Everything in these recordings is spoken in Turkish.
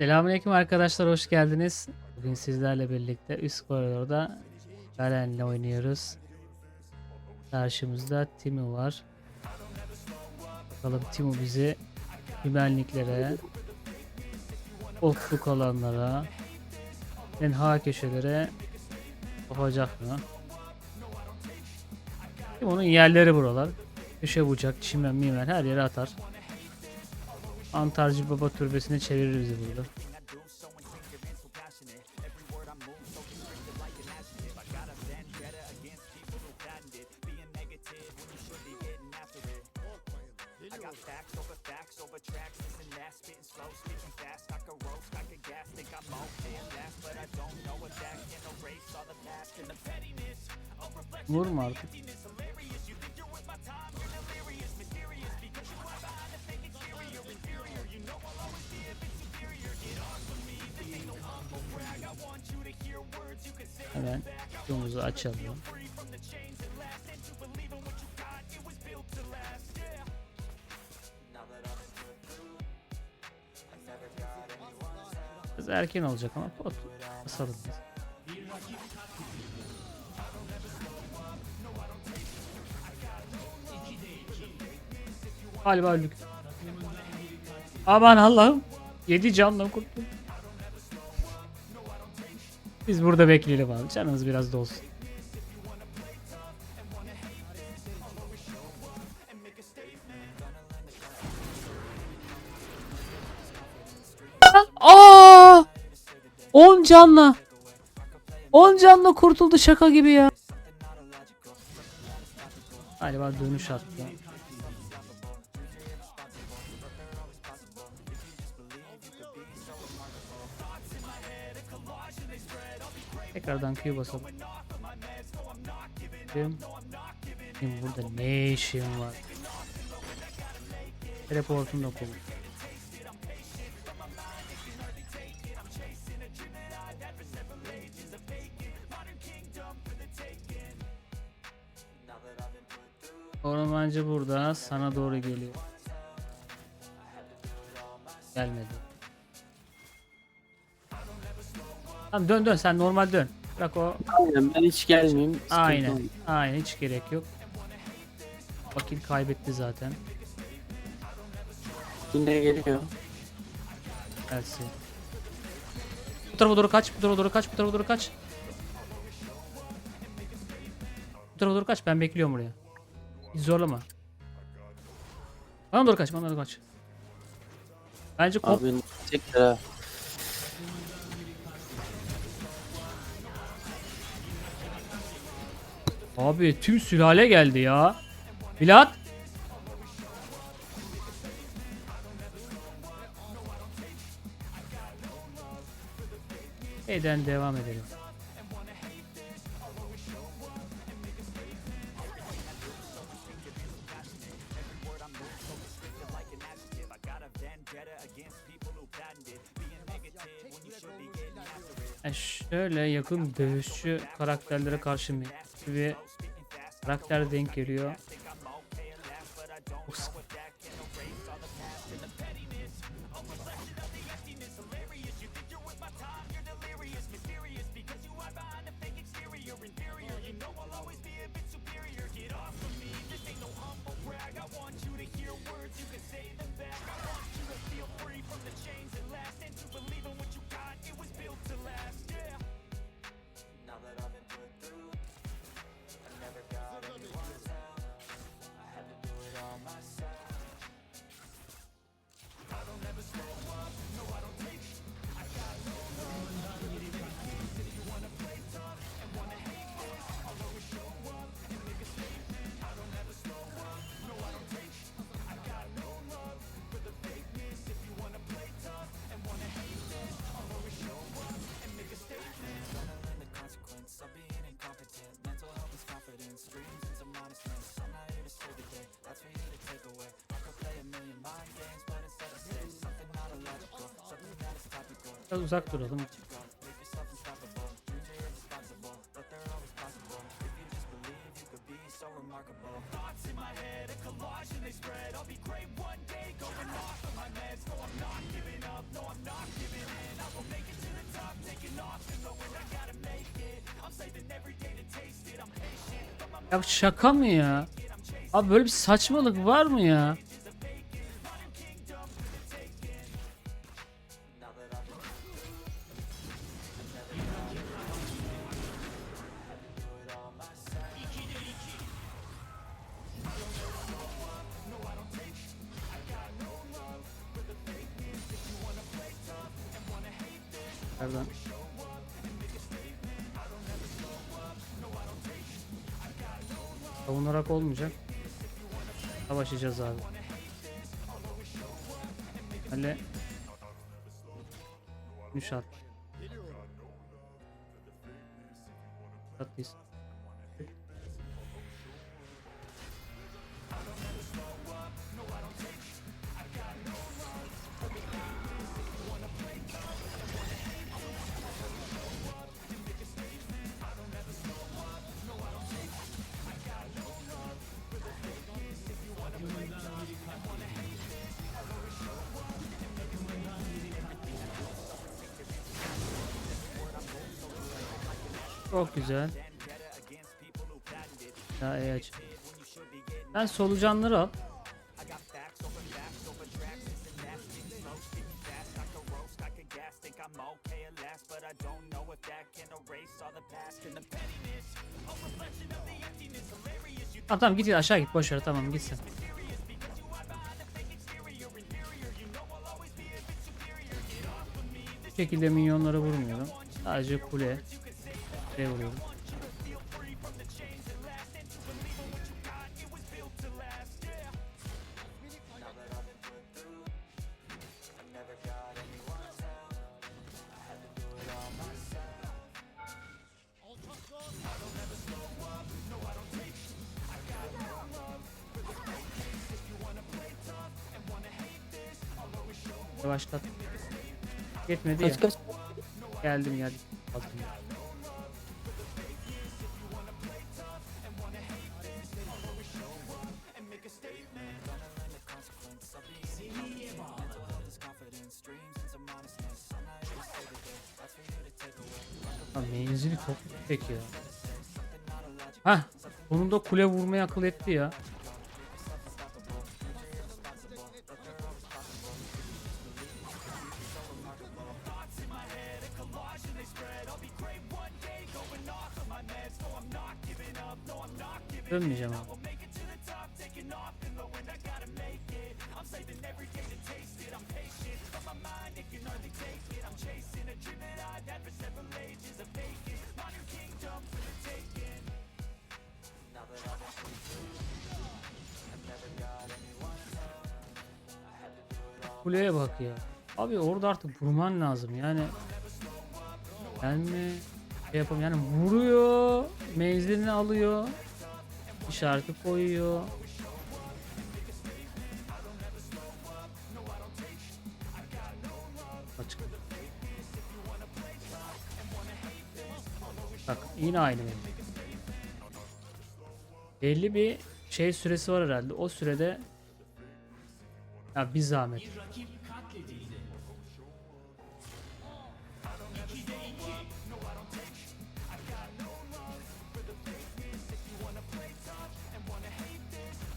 Selamünaleyküm arkadaşlar hoş geldiniz. Bugün sizlerle birlikte üst koridorda Garen'le oynuyoruz. Karşımızda Timo var. Bakalım Timo bizi güvenliklere, ofluk alanlara, tenha köşelere sokacak mı? Timo'nun yerleri buralar. Köşe bucak, çimen, mimen her yere atar. Antarcı Baba türbesine çevirir bizi burada. Vurma artık. Hemen yolumuzu açalım. Biraz erken olacak ama pot basalım biz. Galiba öldük. Aman Allah'ım. 7 canla kurtuldum. Biz burada bekleyelim abi. Canımız biraz dolsun. Aa! 10 canla. 10 canla kurtuldu şaka gibi ya. Galiba dönüş attı. Tekrardan Q basalım. Benim benim burada ne işim var? Teleportum da koy. Ormancı burada sana doğru geliyor. Gelmedi. Tamam dön dön sen normal dön. Bırak o Aynen ben hiç gelmeyeyim. sıkıntı Aynen. olmaz. Aynen hiç gerek yok. Vakit kaybetti zaten. Yine geliyor. Gelsin. Bu tarafa doğru kaç, bu tarafa doğru kaç, bu tarafa doğru kaç. Bu tarafa doğru kaç, ben bekliyorum buraya. Hiç zorlama. Bana doğru kaç, bana doğru kaç. Bence kop. Abi tekrar ha. Abi tüm sülale geldi ya. Milat. Eden devam edelim. E şöyle yakın dövüşçü karakterlere karşı mı bir karakter denk geliyor. Biraz uzak duralım. Ya şaka mı ya? Abi böyle bir saçmalık var mı ya? Çok güzel. Ya iyi aç. Sen solucanları al. Tamam tamam git aşağı git boş ver tamam gitsin. Bu şekilde minyonları vurmuyorum. Sadece kule şey vuruyorum. Yavaşlat. Yetmedi ya. Kaç kaç. Geldim geldim. Aldım. Hah. Onun da kule vurmaya akıl etti ya. Dönmeyeceğim abi. Kuleye bak ya. Abi orada artık vurman lazım yani. Mi şey yapayım yani vuruyor, menzilini alıyor, işareti koyuyor. Açık. Bak yine aynı benim. Belli bir şey süresi var herhalde. O sürede ya bir zahmet.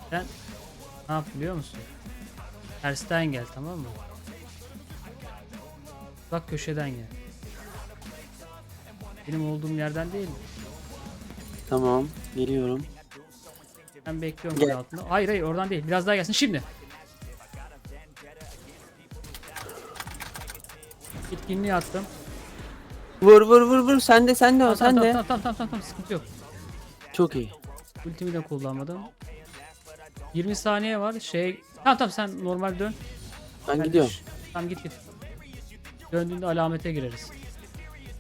Sen ne yap biliyor musun? Tersten gel tamam mı? Bak köşeden gel. Benim olduğum yerden değil mi? Tamam. Geliyorum. Ben bekliyorum Gel. altında. Hayır hayır oradan değil. Biraz daha gelsin şimdi. Bitkinliği attım. Vur vur vur vur. Sen de sen de o Tamam, sen tamam, de. tamam, tamam, tamam, tamam, sıkıntı yok. Çok iyi. Ultimi de kullanmadım. 20 saniye var. Şey, tamam tamam sen normal dön. Ben gidiyorum. şu- Tamam git git. Döndüğünde alamete gireriz.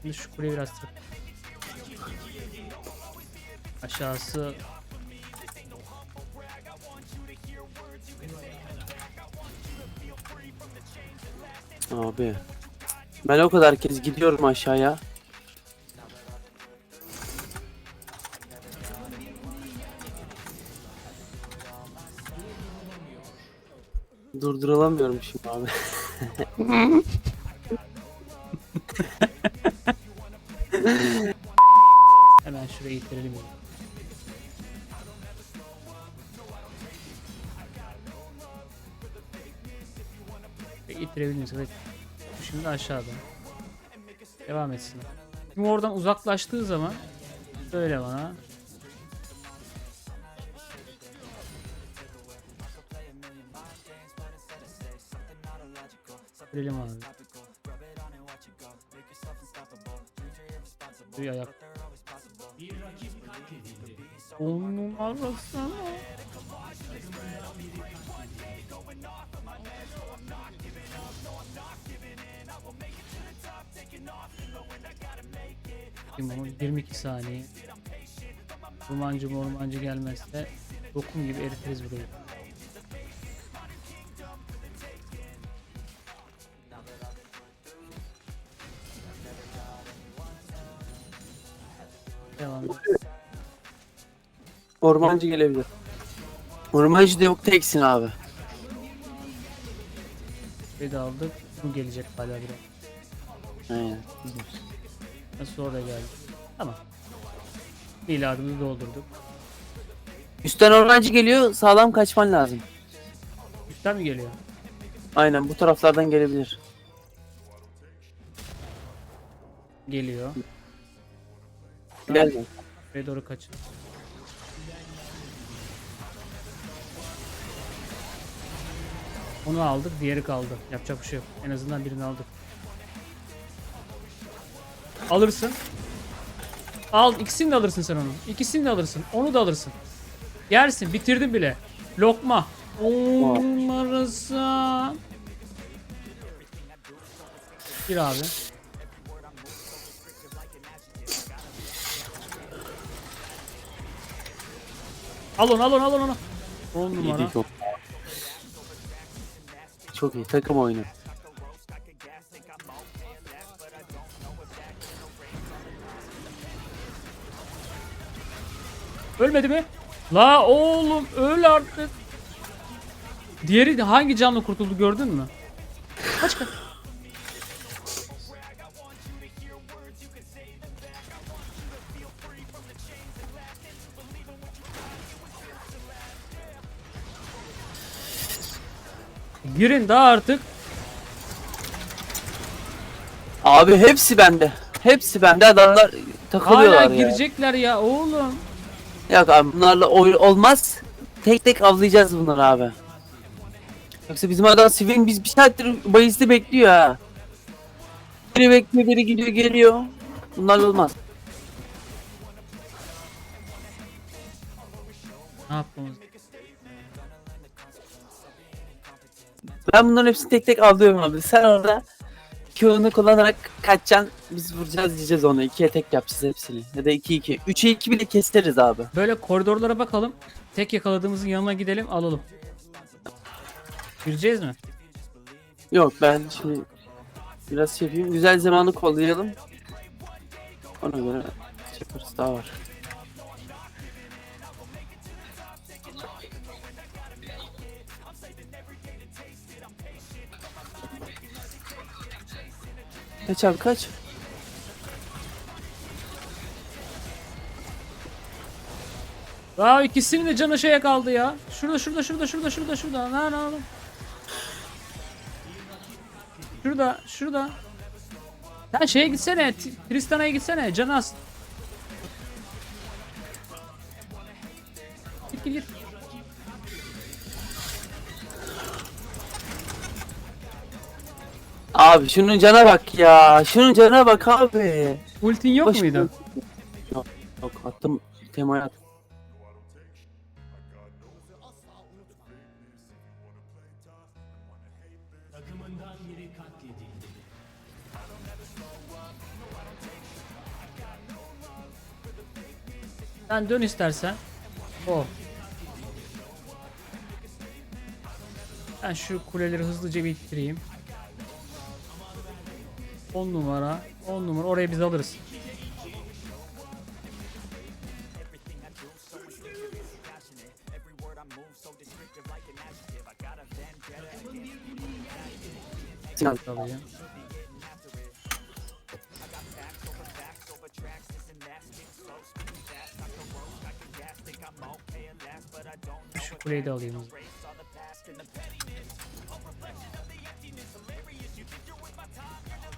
Şimdi şu kuleyi biraz tır. Aşağısı Abi. Ben o kadar kez gidiyorum aşağıya. Durdurulamıyorum şimdi abi. İttirelim. yani. Ve ittirebiliriz. Evet. Şimdi aşağıda. Devam etsin. Şimdi oradan uzaklaştığı zaman söyle bana. Verelim abi. Bir ayak. On numarası. Onu 22 saniye. Ormancı mormancı gelmezse dokum gibi eritiriz burayı. Devam. Ormancı gelebilir. Ormancı da yok teksin abi. Bir de aldık. Bu gelecek hala biraz. Aynen. Orada geldi? Tamam. Miladımızı doldurduk. Üstten ormancı geliyor sağlam kaçman lazım. Üstten mi geliyor? Aynen bu taraflardan gelebilir. Geliyor. Gelme. Buraya doğru kaçın. Onu aldık, diğeri kaldı. Yapacak bir şey yok. En azından birini aldık. Alırsın. Al, ikisini de alırsın sen onu. İkisini de alırsın. Onu da alırsın. Yersin, bitirdin bile. Lokma. On numarası. Gir abi. Al onu, al onu, al onu. 10 numara. Çok. Çok iyi takım oyunu. Ölmedi mi? La oğlum öl artık. Diğeri hangi canlı kurtuldu gördün mü? Kaç kaç. Girin daha artık. Abi hepsi bende. Hepsi bende adamlar takılıyorlar Hala ya. girecekler ya oğlum. Yok abi bunlarla oyun olmaz. Tek tek avlayacağız bunları abi. Yoksa bizim adam Sivin biz bir saattir bayiste bekliyor ha. Biri bekliyor biri gidiyor geliyor. Bunlarla olmaz. Ne yapmamız? Ben bunların hepsini tek tek avlıyorum abi. Sen orada Q'nu kullanarak kaçacaksın. Biz vuracağız diyeceğiz onu. İkiye tek yapacağız hepsini. Ya da 2-2. 3'e 2 bile keseriz abi. Böyle koridorlara bakalım. Tek yakaladığımızın yanına gidelim alalım. Gireceğiz mi? Yok ben şimdi biraz şey yapayım. Güzel zamanı kollayalım. Ona göre yaparız. Daha var. Kaç abi kaç? Aa ikisinin de canı şeye kaldı ya. Şurada şurada şurada şurada şurada şurada. Lan oğlum. Şurada şurada. Sen şeye gitsene. Tristana'ya gitsene. Canı az. Git git git. Abi şunun cana bak ya. Şunun cana bak abi. Ultin yok Hoş muydu? Yok, yok attım temaya attım. Sen dön istersen. O. Ben şu kuleleri hızlıca bitireyim. 10 numara. 10 numara. Oraya biz alırız. Sinan. Şu kuleyi de alayım.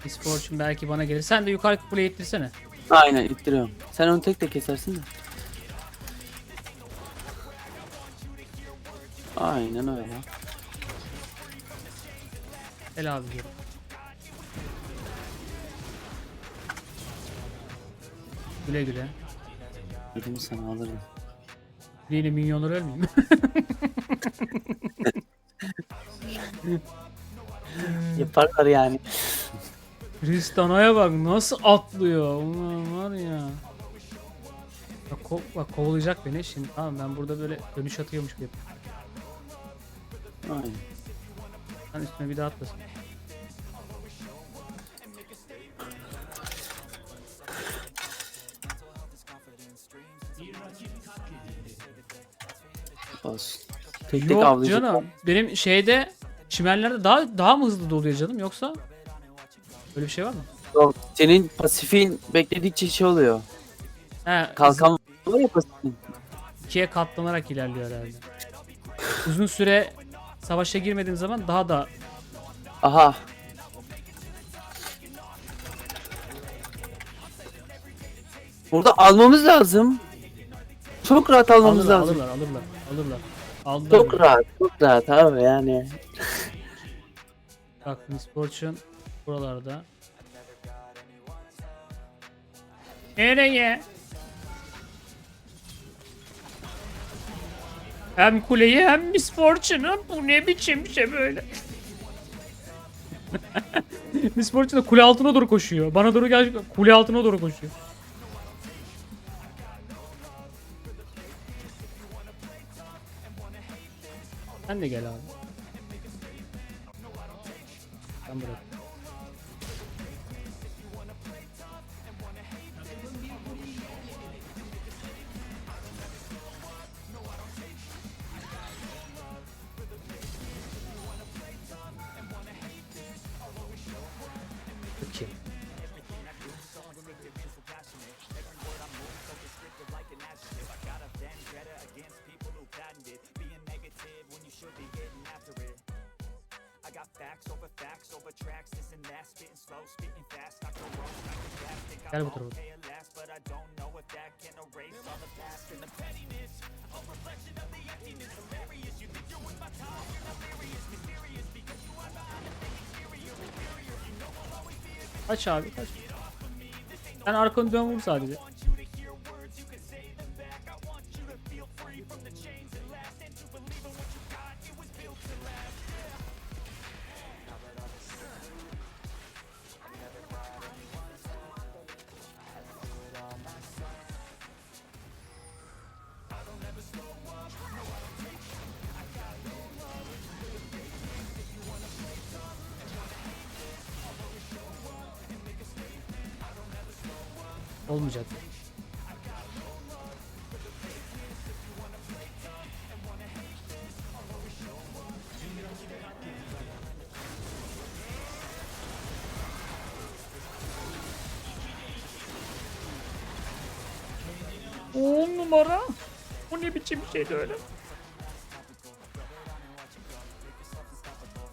Hızlı. Misfortune belki bana gelir. Sen de yukarı kuleyi ittirsene. Aynen ittiriyorum. Sen onu tek tek kesersin de. Aynen öyle. Gel abi diyorum. Güle güle. Dedim sana alırım. Yine minyonlar ölmeyeyim. Yaparlar yani. Tristana'ya bak nasıl atlıyor. Ulan var ya. Bak, ko- bak kovalayacak beni şimdi. Tamam ben burada böyle dönüş atıyormuş gibi. Aynen. Ben üstüne bir daha atlasın. Olsun. Tek tek Yok avlayacak. canım. Benim şeyde çimenlerde daha daha mı hızlı doluyor canım yoksa böyle bir şey var mı? Yok, Senin pasifin bekledikçe şey oluyor. He, Kalkan var ya pasifin. ikiye katlanarak ilerliyor herhalde. Uzun süre savaşa girmediğin zaman daha da Aha. Burada almamız lazım. Çok rahat almamız alırlar, lazım. alırlar, alırlar, alırlar. Aldılar. Çok bile. rahat, çok rahat abi yani. Bak Miss Fortune buralarda. Nereye? Hem kuleyi hem Miss. Bu ne biçim şey böyle? Miss kule altına doğru koşuyor. Bana doğru gel kule altına doğru koşuyor. Sen de gel abi. Always be a Kaç abi kaç. Sen arkanı dön vur sadece. Olmayacak. On numara. Bu ne biçim şeydi öyle?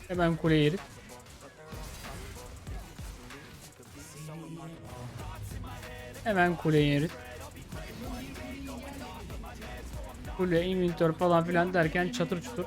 Hemen kuleye erit. Hemen kuleyi erit. Kule, inventor falan filan derken çatır çutur.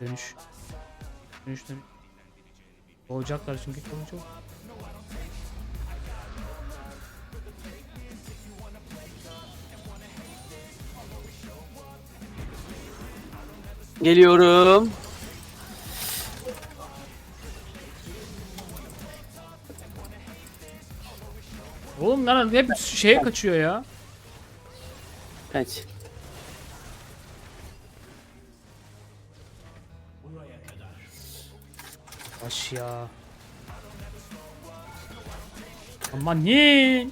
Dönüş. Dönüş dönüş. Boğacaklar çünkü çok çok. Geliyorum. Oğlum lan hep şeye kaçıyor ya. Kaç. Yavaş ya. Aman ne?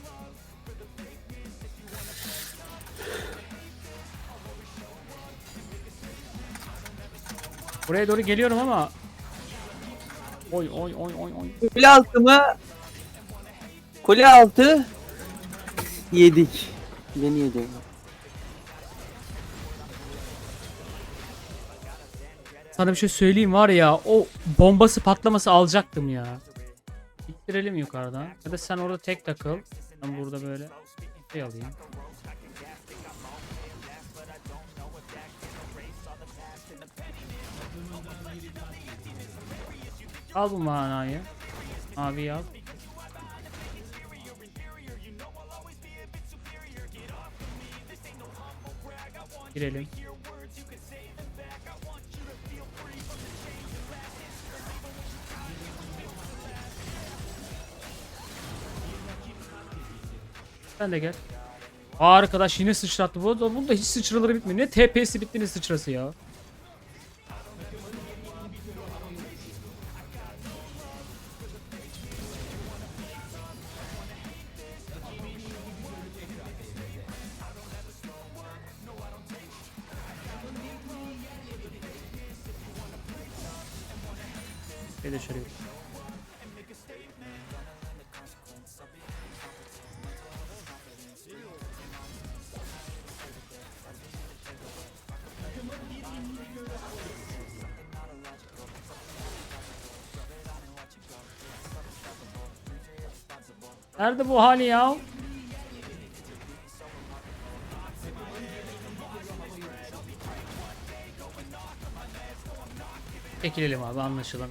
Buraya doğru geliyorum ama. Oy oy oy oy oy. Kule altı mı? Kule altı. Yedik. Beni yedik. Sana bir şey söyleyeyim var ya o bombası patlaması alacaktım ya. İttirelim yukarıdan. Ya da sen orada tek takıl. Ben burada böyle şey alayım. Al bu manayı. Mavi al. Girelim. Sen de gel. Arkadaş yine sıçrattı. Bu da, bunda hiç sıçraları bitmiyor. Ne TP'si bitti ne sıçrası ya. Nerede bu hali ya? Çekilelim abi anlaşılan.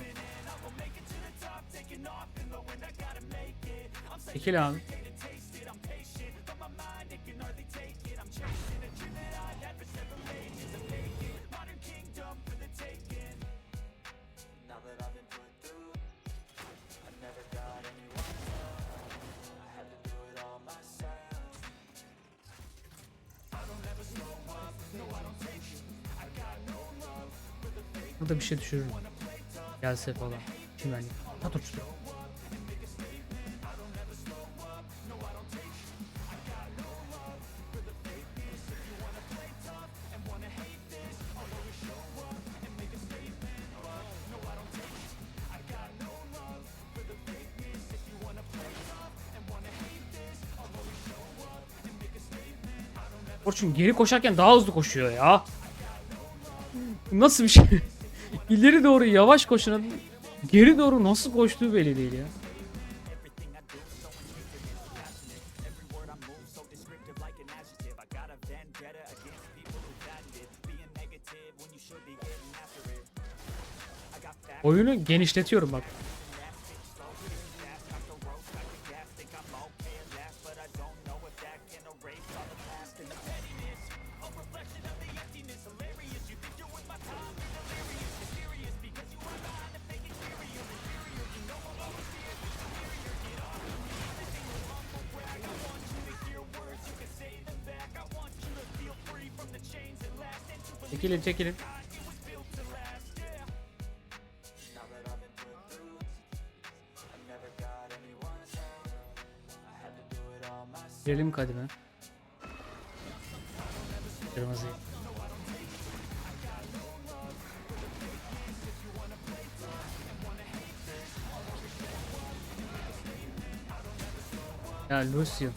Çekil abi. Burada bir şey düşürür mü? Gelse falan. Çimenlik. Dur dur. Orçun geri koşarken daha hızlı koşuyor ya. Nasıl bir şey? İleri doğru yavaş koşun. Geri doğru nasıl koştuğu belli değil ya. Oyunu genişletiyorum bak. Çekilin çekilin. Girelim kadime. Kırmızı. Ya Lucian.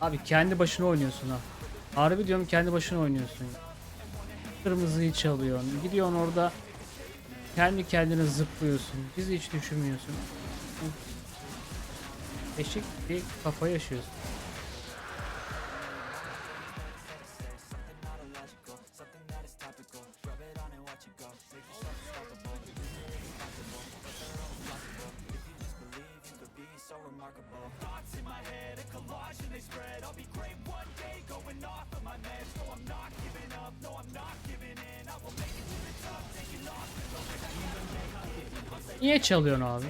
Abi kendi başına oynuyorsun ha. Harbi diyorum kendi başına oynuyorsun. ya. Kırmızıyı çalıyorsun. Gidiyorsun orada kendi kendine zıplıyorsun. Bizi hiç düşünmüyorsun. Eşik bir kafa yaşıyorsun. Niye çalıyorsun abi?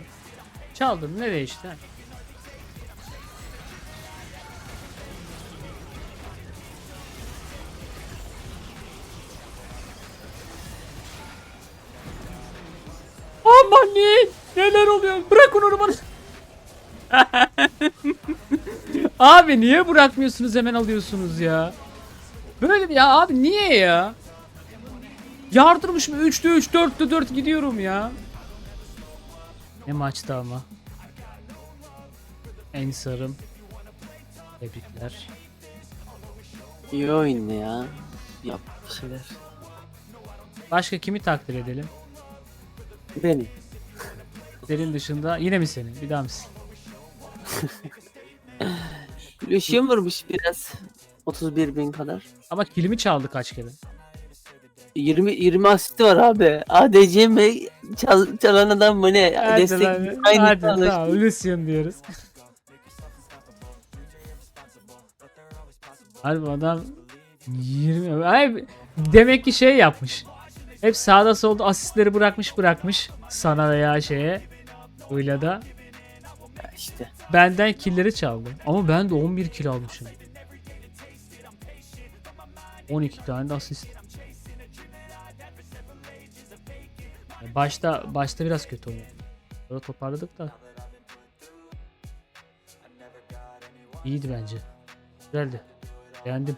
Çaldın ne değişti? Aman ne? Neler oluyor? Bırakın onu bana. abi niye bırakmıyorsunuz hemen alıyorsunuz ya? Böyle bir ya abi niye ya? Yardırmış mı? 3'te 3, 4'te 4 gidiyorum ya. Ne maçtı ama. En sarım. Tebrikler. İyi oyundu ya. Yap bir şeyler. Başka kimi takdir edelim? Beni. Senin dışında yine mi seni? Bir daha mısın? Üşüyor varmış biraz. 31 bin kadar. Ama kilimi çaldı kaç kere. 20 20 asisti var abi. ADC mi çal, çalan adam mı ne? Hadi Destek lan. aynı Hadi tamam. Lucian diyoruz. Harbi adam 20 Ay, demek ki şey yapmış. Hep sağda solda asistleri bırakmış bırakmış sana veya şeye. Öyle da Ya işte. benden killeri çaldı. Ama ben de 11 kill almışım. 12 tane de asist. Başta başta biraz kötü oynadı. Sonra toparladık da. İyiydi bence. Güzeldi. Beğendim.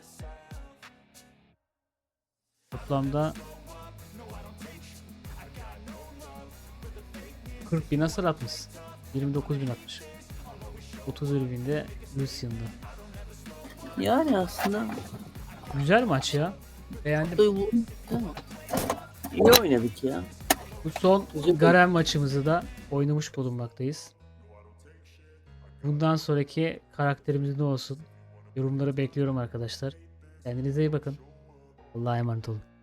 Toplamda 40 bin hasar atmış. 29 bin atmış. 31 bin de Lucian'da. Yani aslında Güzel maç ya. Beğendim. duygu- iyi oynadık ya. Bu son. Garen maçımızı da oynamış bulunmaktayız. Bundan sonraki karakterimiz ne olsun? Yorumları bekliyorum arkadaşlar. Kendinize iyi bakın. Allah'a emanet olun.